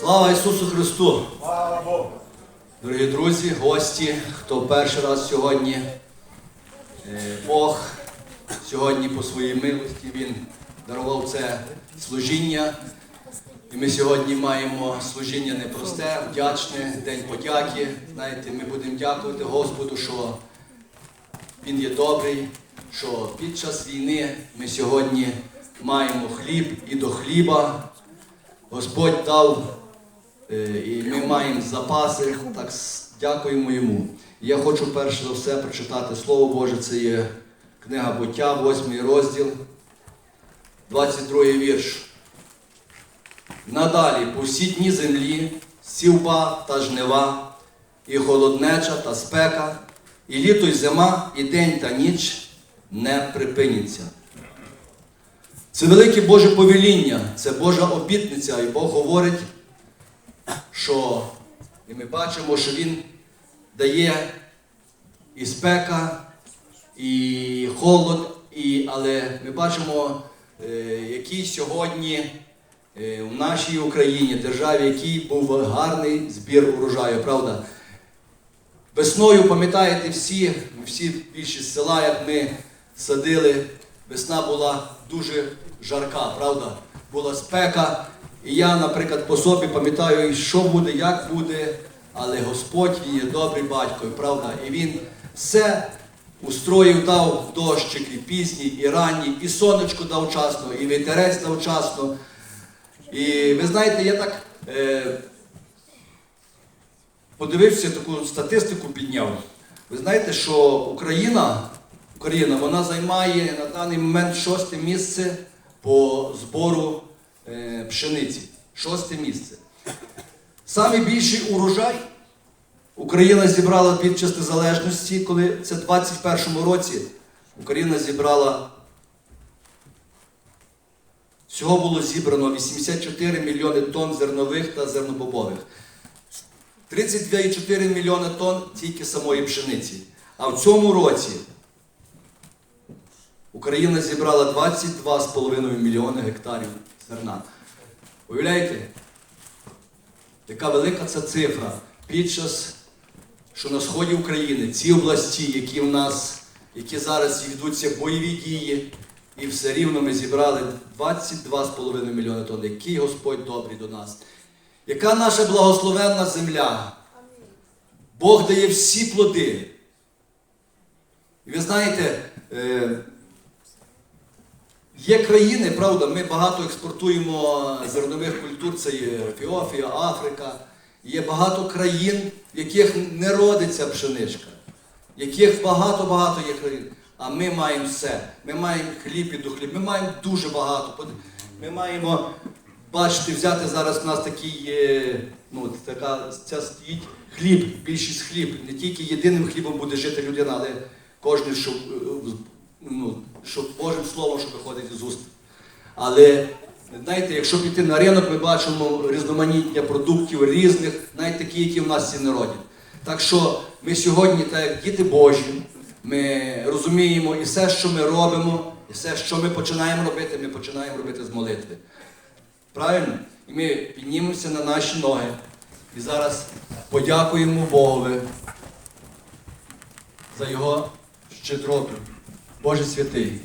Слава Ісусу Христу! Слава Богу! Дорогі друзі, гості, хто перший раз сьогодні, е, Бог сьогодні по своїй милості Він дарував це служіння. І ми сьогодні маємо служіння непросте, вдячне, День подяки. Знаєте, ми будемо дякувати Господу, що Він є добрий, що під час війни ми сьогодні маємо хліб і до хліба. Господь дав І ми маємо запаси, так дякуємо йому. Я хочу перш за все прочитати Слово Боже, це є книга буття, 8 розділ, 22 вірш. Надалі по всі дні землі, сівба та жнива, і холоднеча та спека, і літо й зима, і день та ніч не припиняться. Це велике Боже повеління, це Божа обітниця, і Бог говорить що і ми бачимо, що він дає і спека, і холод, і, але ми бачимо, е, який сьогодні е, в нашій Україні, державі, який був гарний збір урожаю, правда? Весною, пам'ятаєте, всі, всі більшість села, як ми садили, весна була дуже жарка, правда? Була спека. І я, наприклад, по собі пам'ятаю, що буде, як буде, але Господь є добрий батько, правда? І він все устроїв, дав дощик і пізній, і ранній, і сонечко дав вчасно, і вітерець дав вчасно. І ви знаєте, я так е, подивився таку статистику, підняв. Ви знаєте, що Україна, Україна вона займає на даний момент шосте місце по збору пшениці. Шосте місце. Саме більший урожай Україна зібрала під час незалежності, коли це в 21-му році Україна зібрала. Всього було зібрано 84 мільйони тонн зернових та зернобобових. 32,4 мільйони тонн тільки самої пшениці. А в цьому році Україна зібрала 22,5 мільйони гектарів зерна. Уявляєте, яка велика ця цифра під час, що на сході України ці області, які в нас, які зараз ведуться бойові дії, і все рівно ми зібрали 22,5 мільйони тонн. Який Господь добрий до нас. Яка наша благословенна земля? Бог дає всі плоди. І ви знаєте, е, є країни, правда, ми багато експортуємо зернових культур, це є Ефіофія, Африка. Є багато країн, в яких не родиться пшеничка, в яких багато-багато є країн. А ми маємо все. Ми маємо хліб і до хліб, ми маємо дуже багато. Ми маємо, бачите, взяти зараз у нас такий, е, ну, така, ця стоїть хліб, більшість хліб. Не тільки єдиним хлібом буде жити людина, але кожен, щоб, е, ну, щоб Божим словом, що виходить з уст. Але знаєте, якщо піти на ринок, ми бачимо різноманіття продуктів різних, навіть такі, які в нас не родять. Так що ми сьогодні, так як діти Божі, ми розуміємо і все, що ми робимо, і все, що ми починаємо робити, ми починаємо робити з молитви. Правильно? І ми піднімемося на наші ноги. І зараз подякуємо Богові за його щедроту. Боже святий.